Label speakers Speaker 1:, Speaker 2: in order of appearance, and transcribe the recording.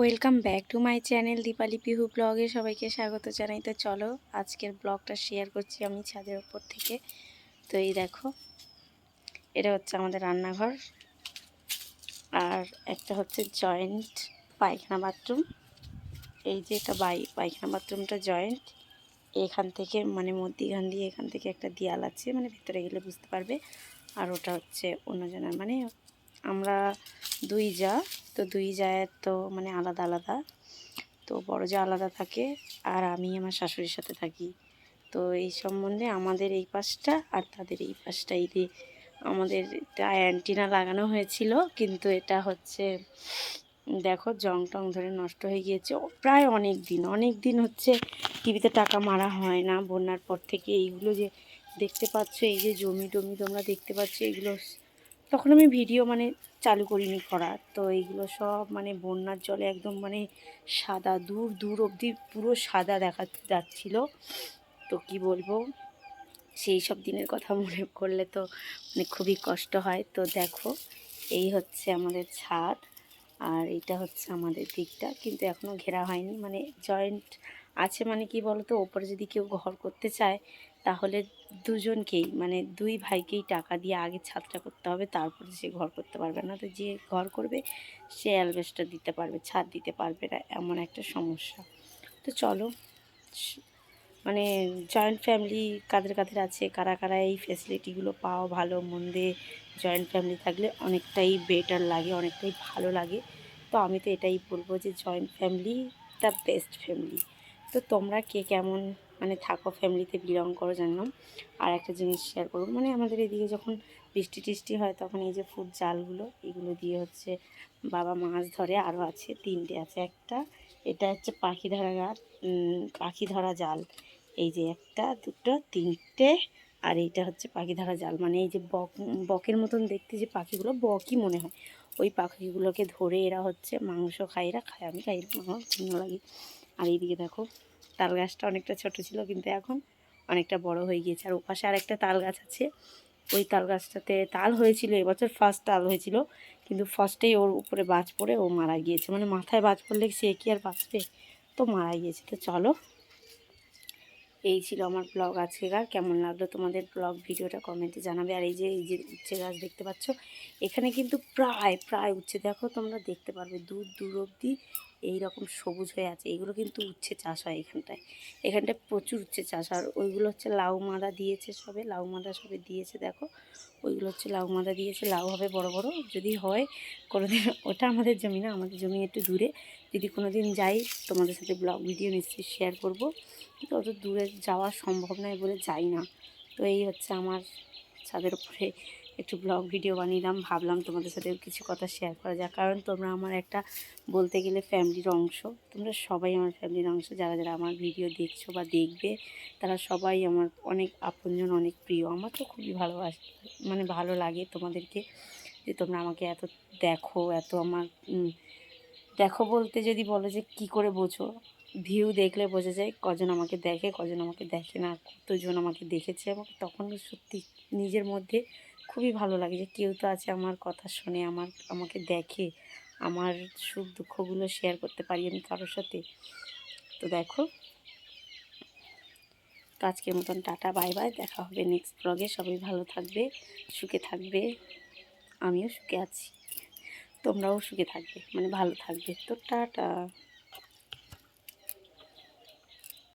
Speaker 1: Welcome back to my channel Dipali Pihu ব্লগে সবাইকে স্বাগত জানাই। তো চলো, আজকের ব্লগটা শেয়ার করছি আমি ছাদের ওপর থেকে। তো এই দেখো, এটা হচ্ছে আমাদের রান্নাঘর। আর একটা হচ্ছে জয়েন্ট পায়খানা বাথরুম এই যে এটা বাই, পায়খানা বাথরুমটা জয়েন্ট এখান থেকে মানে মধ্যিখান দিয়ে, এখান থেকে একটা দেয়াল আছে মানে ভিতরে গেলে বুঝতে পারবে। আর ওটা হচ্ছে অন্যজনের মানে আমরা দুই যা, তো দুই জায়ের তো মানে আলাদা আলাদা। তো বড় যা আলাদা থাকে, আর আমি আমার শাশুড়ির সাথে থাকি। তো এই সম্বন্ধে আমাদের এই পাশটা আর তাদের এই পাশটা, এই আমাদের এটা অ্যান্টিনা লাগানো হয়েছিল, কিন্তু এটা হচ্ছে, দেখো, জং টং ধরে নষ্ট হয়ে গিয়েছে। প্রায় অনেক দিন অনেক দিন হচ্ছে টিভিতে টাকা মারা হয় না। বন্যার পর থেকে এইগুলো যে দেখতে পাচ্ছ, এই যে জমি টমি তোমরা দেখতে পাচ্ছ, এগুলো তখন আমি ভিডিও মানে চালু করিনি করার। তো এইগুলো সব মানে বন্যার জলে একদম মানে সাদা, দূর দূর অবধি পুরো সাদা দেখা যাচ্ছিল। তো কি বলব, সেই সব দিনের কথা মনে করলে তো মানে খুবই কষ্ট হয়। তো দেখো, এই হচ্ছে আমাদের ছাদ আর এটা হচ্ছে আমাদের দিকটা। কিন্তু এখনও ঘেরা হয়নি। মানে জয়েন্ট আছে মানে কি বলতো, ওপরে যদি কেউ ঘর করতে চায় তাহলে দুজনকেই মানে দুই ভাইকেই টাকা দিয়ে আগে ছাদটা করতে হবে, তারপরে সে ঘর করতে পারবে না। তো যে ঘর করবে, সে অ্যালবেস্টার দিতে পারবে, ছাদ দিতে পারবে না, এমন একটা সমস্যা। তো চলো মানে জয়েন্ট ফ্যামিলি কাদের কাদের আছে, কারা কারা এই ফেসিলিটিগুলো পাও ভালো, মন্দে জয়েন্ট ফ্যামিলি থাকলে অনেকটাই বেটার লাগে, অনেকটাই ভালো লাগে। তো আমি তো এটাই বলব যে joint family the best family তো তোমরা কে কেমন মানে থাকো ফ্যামিলিতে বিলং করো জানলাম আর একটা জিনিস শেয়ার করব মানে আমাদের এদিকে যখন বৃষ্টি টিষ্টি হয় তখন এই যে ফুড জালগুলো, এগুলো দিয়ে হচ্ছে বাবা মাছ ধরে আরও আছে তিনটে আছে একটা, এটা হচ্ছে পাখি ধরা গাছ পাখি ধরা জাল। এই যে একটা, দুটো, তিনটে, আর এইটা হচ্ছে পাখি ধরা জাল। মানে এই যে বক, বকের মতন দেখতে যে পাখিগুলো, বকই মনে হয়। ওই পাখিগুলোকে ধরে এরা হচ্ছে মাংস খায়, এরা খায়, আমি খাই আমার ভালো লাগে। আর এইদিকে দেখো তাল গাছটা অনেকটা ছোট ছিল, কিন্তু এখন অনেকটা বড় হয়ে গিয়েছে। আর ওপাশে আরেকটা তাল গাছ আছে। ওই তাল গাছটাতে তাল হয়েছিল, এবছর ফার্স্ট তাল হয়েছিল, কিন্তু ফার্স্টেই ওর উপরে বাজ পড়ে ও মারা গিয়েছে। মানে মাথায় বাজ পড়লে সে কি আর বাঁচবে? তো মারা গিয়েছে। তো চলো, এই ছিল আমার ব্লগ আজকে আজকেকার কেমন লাগল তোমাদের ব্লগ ভিডিওটা কমেন্টে জানাবে। আর এই যে এই যে উচ্ছে গাছ দেখতে পাচ্ছ, এখানে কিন্তু প্রায় প্রায় উচ্ছে। দেখো তোমরা দেখতে পারবে, দূর দূর অবধি এইরকম সবুজ হয়ে আছে, এগুলো কিন্তু উচ্ছে চাষ হয় এখানটায়। এখানটায় প্রচুর উচ্ছে চাষ আর ওইগুলো হচ্ছে লাউ মাদা দিয়েছে সবে, লাউ মাদা সবে দিয়েছে, দেখো। ওইগুলো হচ্ছে লাউ মাদা দিয়েছে, লাউ হবে বড় বড়। যদি হয়, কোনোদিন ওটা আমাদের জমি না, আমাদের জমি একটু দূরে। যদি কোনো দিন যাই, তোমাদের সাথে ব্লগ, ভিডিও নিশ্চয়ই শেয়ার করব। কিন্তু অত দূরে যাওয়া সম্ভব নয় বলে যাই না। তো এই হচ্ছে আমার ছাদের উপরে একটু ব্লগ ভিডিও বানিলাম, ভাবলাম তোমাদের সাথে কিছু কথা শেয়ার করা যাক। কারণ তোমরা আমার একটা বলতে গেলে ফ্যামিলির অংশ। তোমরা সবাই আমার ফ্যামিলির অংশ। যারা যারা আমার ভিডিও দেখছ বা দেখবে, তারা সবাই আমার অনেক আপনজন, অনেক প্রিয়। আমার তো খুবই ভালোবাস মানে ভালো লাগে তোমাদেরকে যে তোমরা আমাকে এত দেখো, এত আমার দেখো বলতে যদি বলো যে কি করে বোঝো ভিউ দেখলে বোঝা যায় কজন আমাকে দেখে, কজন আমাকে দেখে না, কতজন আমাকে দেখেছে এবং তখন সত্যি নিজের মধ্যে খুবই ভালো লাগে যে কেউ তো আছে আমার কথা শুনে, আমার, আমাকে দেখে, আমার সুখ দুঃখগুলো শেয়ার করতে পারি আমি কারোর সাথে। তো দেখো। তো আজকের মতন টাটা বাই বাই দেখা হবে নেক্সট ব্লগে সবাই ভালো থাকবে, সুখে থাকবে। আমিও সুখে আছি। তোমরাও সুখে থাকবে মানে ভালো থাকবে। তো টাটা।